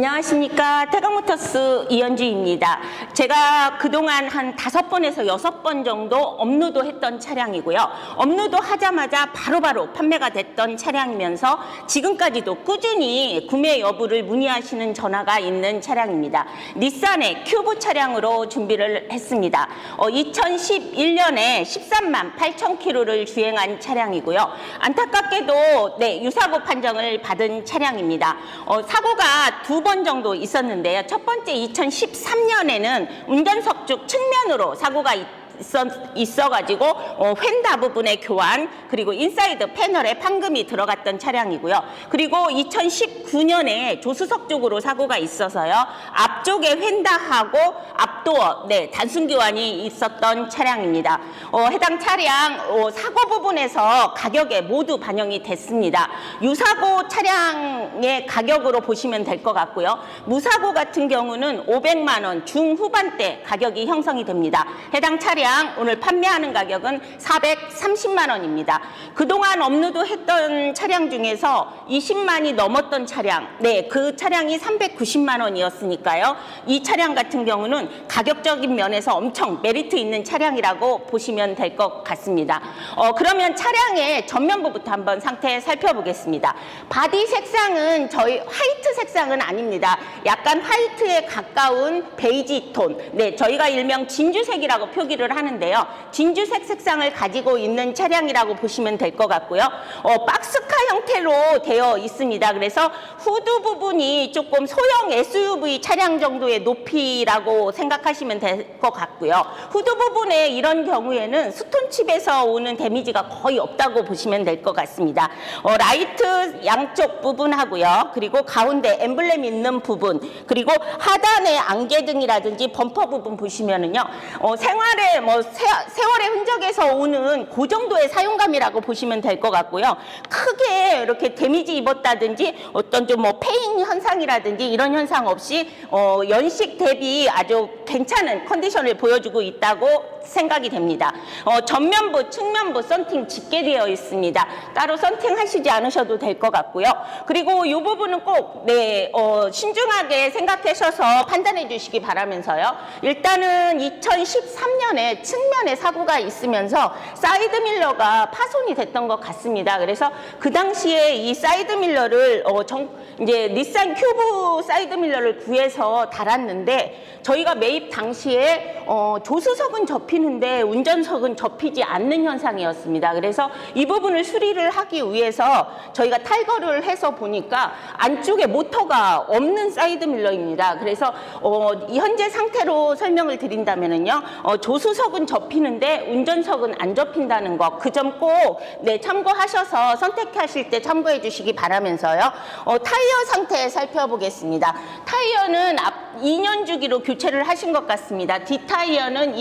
안녕하십니까. 태강모터스 이현주입니다. 제가 그동안 한 다섯 번에서 여섯 번 정도 업로드 했던 차량이고요. 업로드 하자마자 바로 바로 판매가 됐던 차량이면서 지금까지도 꾸준히 구매 여부를 문의하시는 전화가 있는 차량입니다. 닛산의 큐브 차량으로 준비를 했습니다. 어, 2011년에 13만 8천 킬로를 주행한 차량이고요. 안타깝게도 네, 유사고 판정을 받은 차량입니다. 어, 사고가 두번 정도 있었는데요. 첫 번째 2013년에는 운전석 쪽 측면으로 사고가 있 있어, 있어 가지고 어, 휀다 부분의 교환 그리고 인사이드 패널에 판금이 들어갔던 차량이고요. 그리고 2019년에 조수석 쪽으로 사고가 있어서요. 앞쪽에 휀다하고 앞도어 네 단순 교환이 있었던 차량입니다. 어, 해당 차량 어, 사고 부분에서 가격에 모두 반영이 됐습니다. 유사고 차량의 가격으로 보시면 될 것 같고요. 무사고 같은 경우는 500만 원 중후반대 가격이 형성이 됩니다. 해당 차량 오늘 판매하는 가격은 430만 원입니다. 그동안 업로드 했던 차량 중에서 20만이 넘었던 차량, 네, 그 차량이 390만 원이었으니까요. 이 차량 같은 경우는 가격적인 면에서 엄청 메리트 있는 차량이라고 보시면 될 것 같습니다. 어, 그러면 차량의 전면부부터 한번 상태 살펴보겠습니다. 바디 색상은 저희 화이트 색상은 아닙니다. 약간 화이트에 가까운 베이지 톤. 네, 저희가 일명 진주색이라고 표기를 하는 데요. 진주색 색상을 가지고 있는 차량이라고 보시면 될 것 같고요. 어, 박스카 형태로 되어 있습니다. 그래서 후드 부분이 조금 소형 SUV 차량 정도의 높이라고 생각하시면 될 것 같고요. 후드 부분에 이런 경우에는 스톤칩에서 오는 데미지가 거의 없다고 보시면 될 것 같습니다. 어, 라이트 양쪽 부분하고요. 그리고 가운데 엠블렘 있는 부분, 그리고 하단의 안개등이라든지 범퍼 부분 보시면은요. 어, 생활에 뭐 세, 세월의 흔적에서 오는 그 정도의 사용감이라고 보시면 될 것 같고요. 크게 이렇게 데미지 입었다든지 어떤 좀 뭐 페인 현상이라든지 이런 현상 없이 어, 연식 대비 아주 괜찮은 컨디션을 보여주고 있다고 생각이 됩니다. 어, 전면부, 측면부 썬팅 짙게 되어 있습니다. 따로 썬팅 하시지 않으셔도 될 것 같고요. 그리고 이 부분은 꼭 네, 어, 신중하게 생각하셔서 판단해 주시기 바라면서요. 일단은 2013년에 측면에 사고가 있으면서 사이드 밀러가 파손이 됐던 것 같습니다. 그래서 그 당시에 이 사이드 밀러를 어, 정, 이제 닛산 큐브 사이드 밀러를 구해서 달았는데 저희가 매입 당시에 어, 조수석은 접 히는데 운전석은 접히지 않는 현상이었습니다. 그래서 이 부분을 수리를 하기 위해서 저희가 탈거를 해서 보니까 안쪽에 모터가 없는 사이드 밀러입니다. 그래서 어, 이 현재 상태로 설명을 드린다면은요, 어, 조수석은 접히는데 운전석은 안 접힌다는 거그점 꼭 네, 참고하셔서 선택하실 때 참고해 주시기 바라면서요. 어, 타이어 상태 살펴보겠습니다. 타이어는 앞 2년 주기로 교체를 하신 것 같습니다. 뒷 타이어는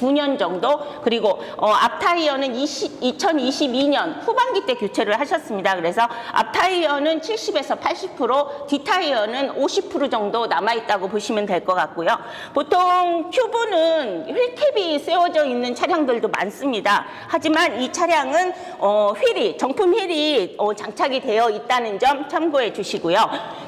2019년 정도 그리고 어, 앞 타이어는 20, 2022년 후반기 때 교체를 하셨습니다. 그래서 앞 타이어는 70에서 80%, 뒷 타이어는 50% 정도 남아 있다고 보시면 될 것 같고요. 보통 큐브는 휠캡이 세워져 있는 차량들도 많습니다. 하지만 이 차량은 어, 휠이 정품 휠이 어, 장착이 되어 있다는 점 참고해 주시고요.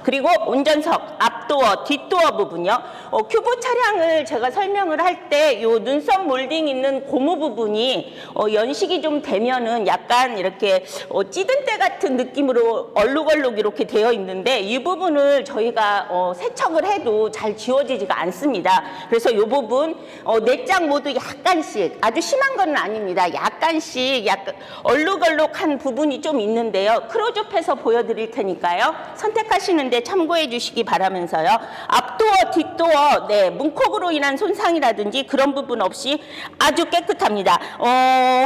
그리고 운전석 앞도어, 뒷도어 부분요. 어, 큐브 차량을 제가 설명을 할때이 눈썹 몰딩 있는 고무 부분이 어, 연식이 좀 되면은 약간 이렇게 어, 찌든 때 같은 느낌으로 얼룩얼룩 이렇게 되어 있는데 이 부분을 저희가 어, 세척을 해도 잘 지워지지가 않습니다. 그래서 이 부분 어, 내장 모두 약간씩 아주 심한 건 아닙니다. 약간씩 약간 얼룩얼룩한 부분이 좀 있는데요. 크로즈업해서 보여드릴 테니까요. 선택하시는 데 참고해 주시기 바라면서요. 앞도어, 뒷도어, 네, 문콕으로 인한 손상이라든지 그런 부분 없이 아주 깨끗합니다. 어,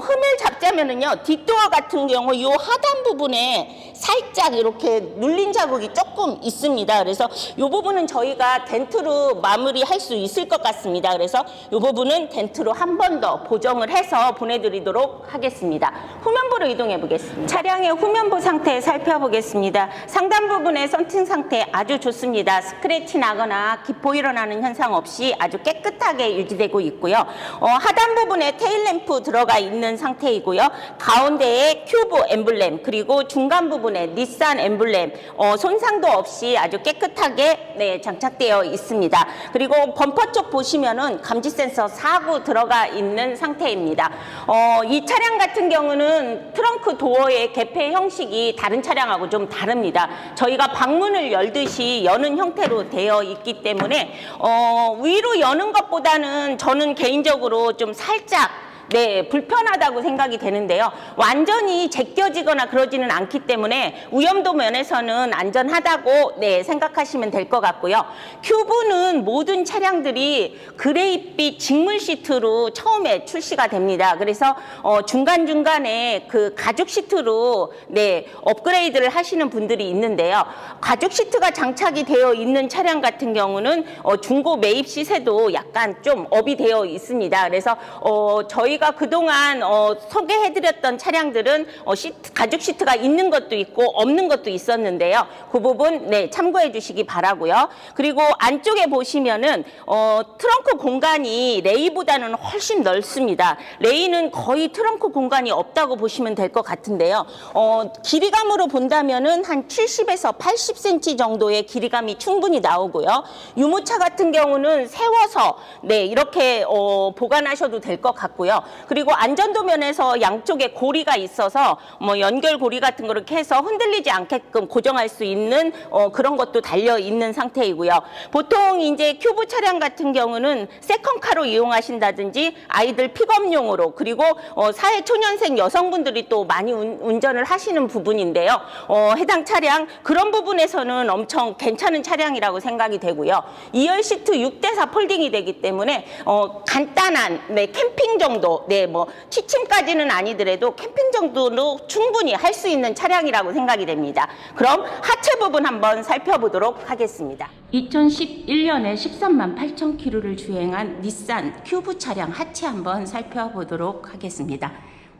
흠을 잡자면은요, 뒷도어 같은 경우 이 하단 부분에 살짝 이렇게 눌린 자국이 조금 있습니다. 그래서 이 부분은 저희가 덴트로 마무리할 수 있을 것 같습니다. 그래서 이 부분은 덴트로 한 번 더 보정을 해서 보내드리도록 하겠습니다. 후면부로 이동해 보겠습니다. 차량의 후면부 상태 살펴보겠습니다. 상단 부분의 썬팅 상태 아주 좋습니다. 스크래치 나거나 기포 일어나는 현상 없이 아주 깨끗하게 유지되고 있고요. 어, 하단 부분에 테일 램프 들어가 있는 상태이고요. 가운데에 큐브 엠블렘 그리고 중간 부분에 닛산 엠블렘 어, 손상도 없이 아주 깨끗하게 네, 장착되어 있습니다. 그리고 범퍼 쪽 보시면은 감지 센서 4구 들어가 있는 상태입니다. 어, 이 차량 같은 경우는 트렁크 도어의 개폐 형식이 다른 차량하고 좀 다릅니다. 저희가 방문을 열듯이 여는 형태로 되어 있기 때문에 어, 위로 여는 것보다는 저는 개인적으로 좀 살짝 네, 불편하다고 생각이 되는데요. 완전히 제껴지거나 그러지는 않기 때문에 위험도 면에서는 안전하다고 네, 생각하시면 될 것 같고요. 큐브는 모든 차량들이 그레이빛 직물 시트로 처음에 출시가 됩니다. 그래서 어, 중간중간에 그 가죽 시트로 네, 업그레이드를 하시는 분들이 있는데요. 가죽 시트가 장착이 되어 있는 차량 같은 경우는 어, 중고 매입 시세도 약간 좀 업이 되어 있습니다. 그래서 어, 저희 가 그동안 어, 소개해드렸던 차량들은 어, 시트, 가죽 시트가 있는 것도 있고 없는 것도 있었는데요. 그 부분 네, 참고해 주시기 바라고요. 그리고 안쪽에 보시면은 어, 트렁크 공간이 레이보다는 훨씬 넓습니다. 레이는 거의 트렁크 공간이 없다고 보시면 될 것 같은데요. 어, 길이감으로 본다면은 한 70에서 80cm 정도의 길이감이 충분히 나오고요. 유모차 같은 경우는 세워서 네 이렇게 어, 보관하셔도 될 것 같고요. 그리고 안전도 면에서 양쪽에 고리가 있어서 뭐 연결 고리 같은 거를 해서 흔들리지 않게끔 고정할 수 있는 어, 그런 것도 달려 있는 상태이고요. 보통 이제 큐브 차량 같은 경우는 세컨카로 이용하신다든지 아이들 픽업용으로 그리고 어, 사회 초년생 여성분들이 또 많이 운, 운전을 하시는 부분인데요. 어, 해당 차량 그런 부분에서는 엄청 괜찮은 차량이라고 생각이 되고요. 2열 시트 6대4 폴딩이 되기 때문에 어, 간단한 네, 캠핑 정도, 네, 뭐 취침까지는 아니더라도 캠핑 정도로 충분히 할 수 있는 차량이라고 생각이 됩니다. 그럼 하체 부분 한번 살펴보도록 하겠습니다. 2011년에 13만 8천 킬로를 주행한 닛산 큐브 차량 하체 한번 살펴보도록 하겠습니다.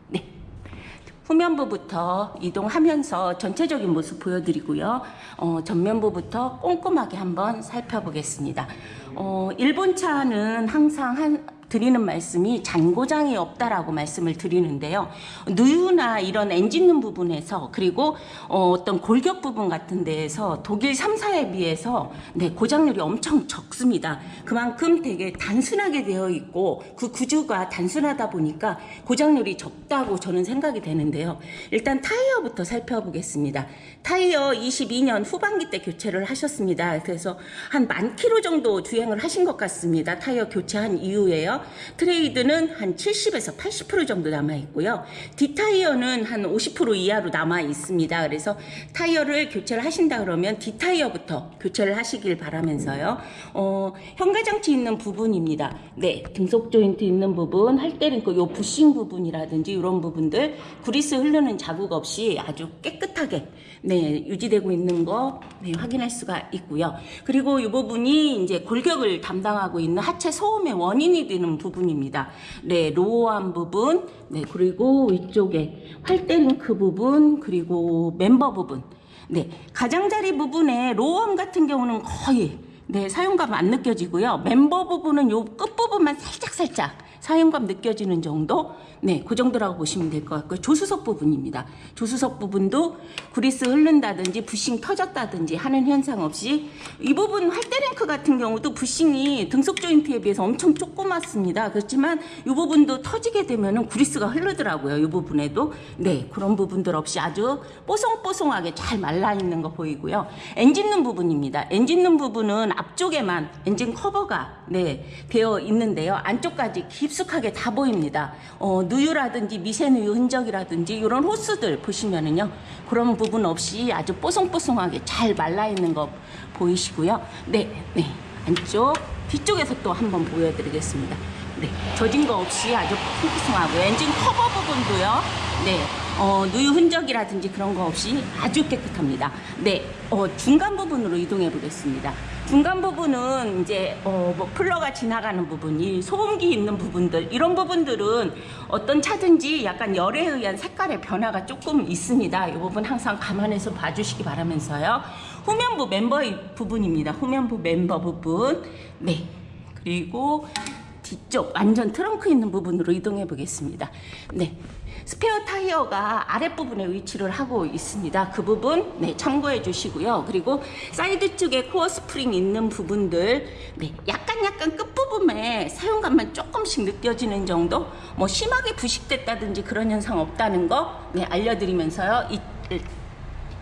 네. 후면부부터 이동하면서 전체적인 모습 보여드리고요. 어, 전면부부터 꼼꼼하게 한번 살펴보겠습니다. 어, 일본 차는 항상 한, 드리는 말씀이 잔고장이 없다라고 말씀을 드리는데요. 누유나 이런 엔진룸 부분에서 그리고 어, 어떤 골격 부분 같은 데에서 독일 3사에 비해서 네, 고장률이 엄청 적습니다. 그만큼 되게 단순하게 되어 있고 그 구조가 단순하다 보니까 고장률이 적다고 저는 생각이 되는데요. 일단 타이어부터 살펴보겠습니다. 타이어 22년 후반기 때 교체를 하셨습니다. 그래서 한 만 킬로 정도 주행을 하신 것 같습니다. 타이어 교체한 이후에 요. 트레이드는 한 70에서 80% 정도 남아 있고요. 뒷타이어는 한 50% 이하로 남아 있습니다. 그래서 타이어를 교체를 하신다 그러면 뒷타이어부터 교체를 하시길 바라면서요. 어, 현가장치 있는 부분입니다. 네, 등속 조인트 있는 부분, 할때 링크 요 부싱 부분이라든지 이런 부분들 그리스 흐르는 자국 없이 아주 깨끗 하게 네, 유지되고 있는 거 네, 확인할 수가 있고요. 그리고 이 부분이 이제 골격을 담당하고 있는 하체 소음의 원인이 되는 부분입니다. 네, 로어한 부분, 네, 그리고 위쪽에 활대 링크 부분, 그리고 멤버 부분. 네, 가장자리 부분에 로어함 같은 경우는 거의 네, 사용감 안 느껴지고요. 멤버 부분은 요 끝부분만 살짝살짝 사용감 느껴지는 정도? 네, 그 정도라고 보시면 될 것 같고요. 조수석 부분입니다. 조수석 부분도 그리스 흐른다든지 부싱 터졌다든지 하는 현상 없이 이 부분 활대링크 같은 경우도 부싱이 등속 조인트에 비해서 엄청 조그맣습니다. 그렇지만 이 부분도 터지게 되면은 그리스가 흐르더라고요. 이 부분에도 네, 그런 부분들 없이 아주 뽀송뽀송하게 잘 말라 있는 거 보이고요. 엔진 룸 부분입니다. 엔진 룸 부분은 앞쪽에만 엔진 커버가 네, 되어 있는데요. 안쪽까지 깊 숙하게 다 보입니다. 어, 누유라든지 미세누유 흔적이라든지 이런 호스들 보시면은요. 그런 부분 없이 아주 뽀송뽀송하게 잘 말라 있는 거 보이시고요. 네, 네. 안쪽 뒤쪽에서 또 한번 보여드리겠습니다. 네, 젖은 거 없이 아주 뽀송뽀송하고 엔진 커버 부분도요. 네, 어, 누유 흔적이라든지 그런 거 없이 아주 깨끗합니다. 네, 어, 중간 부분으로 이동해 보겠습니다. 중간 부분은 이제 어, 뭐 플러가 지나가는 부분 이 소음기 있는 부분들 이런 부분들은 어떤 차든지 약간 열에 의한 색깔의 변화가 조금 있습니다. 이 부분 항상 감안해서 봐주시기 바라면서요. 후면부 멤버의 부분입니다. 후면부 멤버 부분. 네. 그리고 뒤쪽 완전 트렁크 있는 부분으로 이동해 보겠습니다. 네. 스페어 타이어가 아랫부분에 위치를 하고 있습니다. 그 부분 네, 참고해 주시고요. 그리고 사이드 쪽에 코어 스프링 있는 부분들 네, 약간 약간 끝부분에 사용감만 조금씩 느껴지는 정도 뭐 심하게 부식됐다든지 그런 현상 없다는 거 네, 알려드리면서요. 이,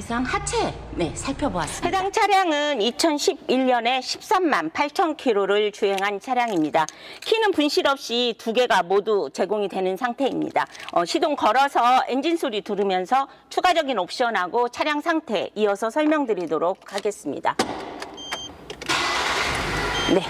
이상 하체 네, 살펴보았습니다. 해당 차량은 2011년에 13만 8천 킬로를 주행한 차량입니다. 키는 분실 없이 두 개가 모두 제공이 되는 상태입니다. 어, 시동 걸어서 엔진 소리 들으면서 추가적인 옵션하고 차량 상태 이어서 설명드리도록 하겠습니다. 네.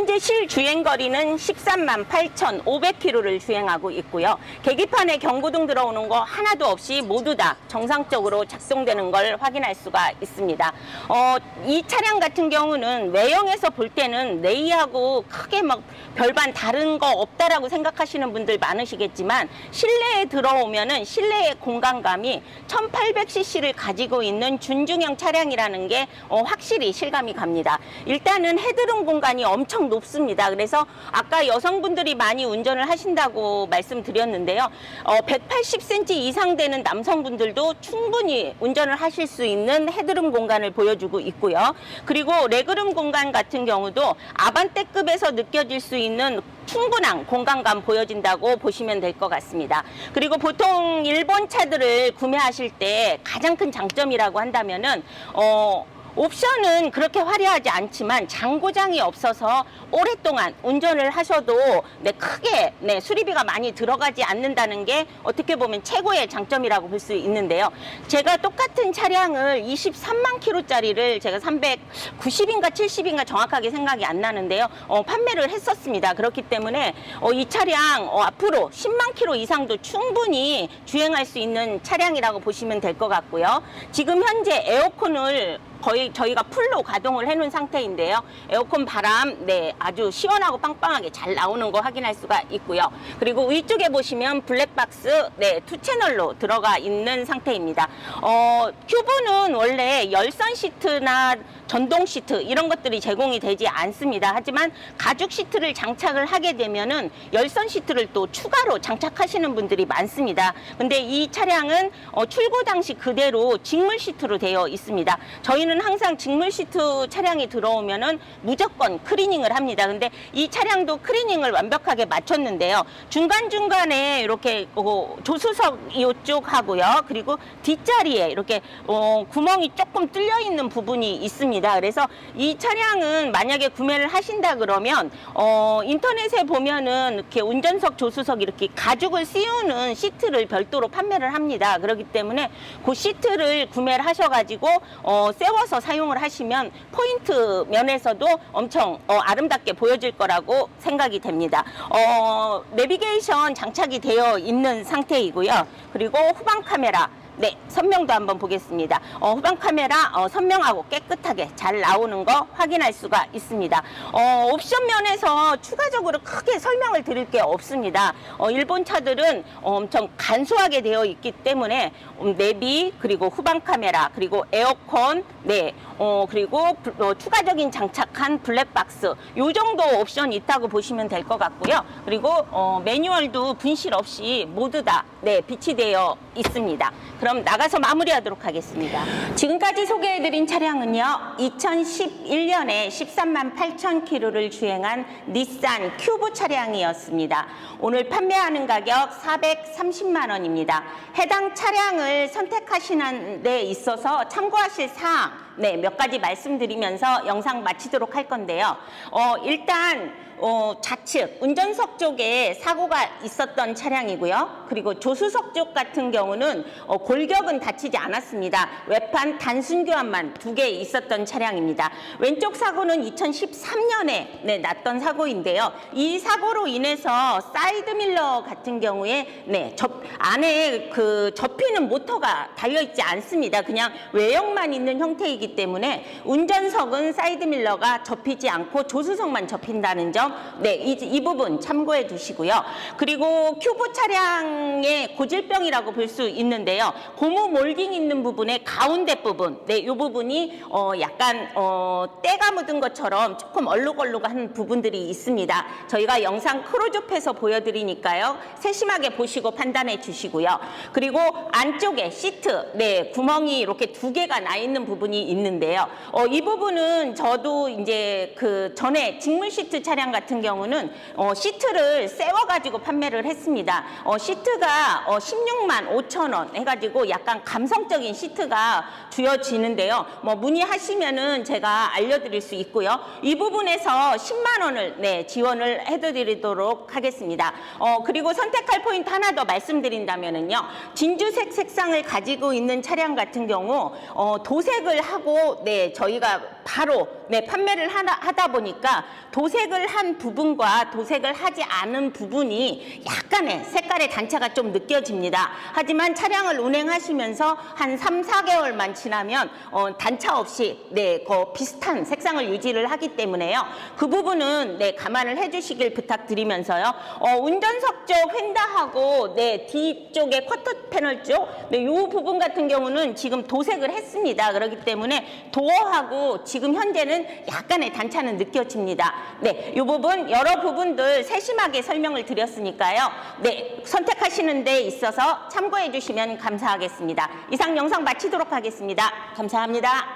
현재 실 주행 거리는 13만 8,500km를 주행하고 있고요. 계기판에 경고등 들어오는 거 하나도 없이 모두 다 정상적으로 작동되는 걸 확인할 수가 있습니다. 어, 이 차량 같은 경우는 외형에서 볼 때는 레이하고 크게 막 별반 다른 거 없다라고 생각하시는 분들 많으시겠지만 실내에 들어오면은 실내의 공간감이 1800cc를 가지고 있는 준중형 차량이라는 게 어, 확실히 실감이 갑니다. 일단은 헤드룸 공간이 엄청 높습니다. 그래서 아까 여성분들이 많이 운전을 하신다고 말씀드렸는데요. 어, 180cm 이상 되는 남성분들도 충분히 운전을 하실 수 있는 헤드룸 공간을 보여주고 있고요. 그리고 레그룸 공간 같은 경우도 아반떼급에서 느껴질 수 있는 충분한 공간감 보여진다고 보시면 될 것 같습니다. 그리고 보통 일본 차들을 구매하실 때 가장 큰 장점이라고 한다면은 어 옵션은 그렇게 화려하지 않지만 장고장이 없어서 오랫동안 운전을 하셔도 네, 크게 네, 수리비가 많이 들어가지 않는다는 게 어떻게 보면 최고의 장점이라고 볼 수 있는데요. 제가 똑같은 차량을 23만 킬로짜리를 제가 390인가 70인가 정확하게 생각이 안 나는데요. 어, 판매를 했었습니다. 그렇기 때문에 어, 이 차량 어, 앞으로 10만 킬로 이상도 충분히 주행할 수 있는 차량이라고 보시면 될 것 같고요. 지금 현재 에어컨을 거의 저희가 풀로 가동을 해놓은 상태인데요. 에어컨 바람, 네, 아주 시원하고 빵빵하게 잘 나오는 거 확인할 수가 있고요. 그리고 위쪽에 보시면 블랙박스, 네, 투 채널로 들어가 있는 상태입니다. 어, 큐브는 원래 열선 시트나 전동 시트 이런 것들이 제공이 되지 않습니다. 하지만 가죽 시트를 장착을 하게 되면은 열선 시트를 또 추가로 장착하시는 분들이 많습니다. 근데 이 차량은 어, 출고 당시 그대로 직물 시트로 되어 있습니다. 저희는 항상 직물 시트 차량이 들어오면은 무조건 클리닝을 합니다. 근데 이 차량도 클리닝을 완벽하게 마쳤는데요. 중간중간에 이렇게 어, 조수석 이쪽 하고요. 그리고 뒷자리에 이렇게 어, 구멍이 조금 뚫려 있는 부분이 있습니다. 그래서 이 차량은 만약에 구매를 하신다 그러면 어, 인터넷에 보면은 이렇게 운전석 조수석 이렇게 가죽을 씌우는 시트를 별도로 판매를 합니다. 그렇기 때문에 그 시트를 구매를 하셔가지고 어, 세워 서 사용을 하시면 포인트 면에서도 엄청 어, 아름답게 보여질 거라고 생각이 됩니다. 어, 내비게이션 장착이 되어 있는 상태이고요. 그리고 후방 카메라 네, 선명도 한번 보겠습니다. 어, 후방 카메라 어, 선명하고 깨끗하게 잘 나오는 거 확인할 수가 있습니다. 어, 옵션 면에서 추가적으로 크게 설명을 드릴 게 없습니다. 어, 일본 차들은 어, 엄청 간소하게 되어 있기 때문에 음, 내비 그리고 후방 카메라 그리고 에어컨 네, 어, 그리고 불- 어, 추가적인 장착한 블랙박스 요 정도 옵션이 있다고 보시면 될 것 같고요. 그리고 어, 매뉴얼도 분실 없이 모두 다 네, 비치되어 있습니다. 그럼 나가서 마무리하도록 하겠습니다. 지금까지 소개해드린 차량은요, 2011년에 13만 8천 킬로를 주행한 닛산 큐브 차량이었습니다. 오늘 판매하는 가격 430만 원입니다. 해당 차량을 선택하시는 데 있어서 참고하실 사항, 네, 몇 가지 말씀드리면서 영상 마치도록 할 건데요. 어, 일단, 어, 좌측 운전석 쪽에 사고가 있었던 차량이고요. 그리고 조수석 쪽 같은 경우는 어, 골격은 다치지 않았습니다. 외판 단순 교환만 두 개 있었던 차량입니다. 왼쪽 사고는 2013년에 네, 났던 사고인데요. 이 사고로 인해서 사이드 밀러 같은 경우에 네, 접, 안에 그 접히는 모터가 달려 있지 않습니다. 그냥 외형만 있는 형태이기 때문에 운전석은 사이드 밀러가 접히지 않고 조수석만 접힌다는 점, 네, 이, 이 부분 참고해 두시고요. 그리고 큐브 차량의 고질병이라고 볼 수 있는데요. 고무 몰딩 있는 부분의 가운데 부분, 네, 이 부분이 어, 약간 어, 때가 묻은 것처럼 조금 얼룩얼룩한 부분들이 있습니다. 저희가 영상 크로즈업해서 보여드리니까요. 세심하게 보시고 판단해 주시고요. 그리고 안쪽에 시트, 네, 구멍이 이렇게 두 개가 나 있는 부분이 있는데요. 어, 이 부분은 저도 이제 그 전에 직물 시트 차량 같은 경우는 어, 시트를 세워가지고 판매를 했습니다. 어, 시트가 어, 16만 5천 원 해가지고 약간 감성적인 시트가 주어지는데요. 뭐 문의하시면은 제가 알려드릴 수 있고요. 이 부분에서 10만 원을 네, 지원을 해드리도록 하겠습니다. 어, 그리고 선택할 포인트 하나 더 말씀드린다면은요. 진주색 색상을 가지고 있는 차량 같은 경우 어, 도색을 하고 네, 저희가 바로 네, 판매를 하다 보니까 도색을 한 부분과 도색을 하지 않은 부분이 약간의 색깔의 단차가 좀 느껴집니다. 하지만 차량을 운행하시면서 한 3, 4개월만 지나면 어, 단차 없이 네, 그 비슷한 색상을 유지를 하기 때문에요. 그 부분은 네, 감안을 해주시길 부탁드리면서요. 어, 운전석 쪽 휀다하고 네, 뒤쪽에 쿼터 패널 쪽, 네, 요 부분 같은 경우는 지금 도색을 했습니다. 그렇기 때문에 도어하고 지금 현재는 약간의 단차는 느껴집니다. 네, 이 부분 여러 부분들 세심하게 설명을 드렸으니까요. 네, 선택하시는 데 있어서 참고해 주시면 감사하겠습니다. 이상 영상 마치도록 하겠습니다. 감사합니다.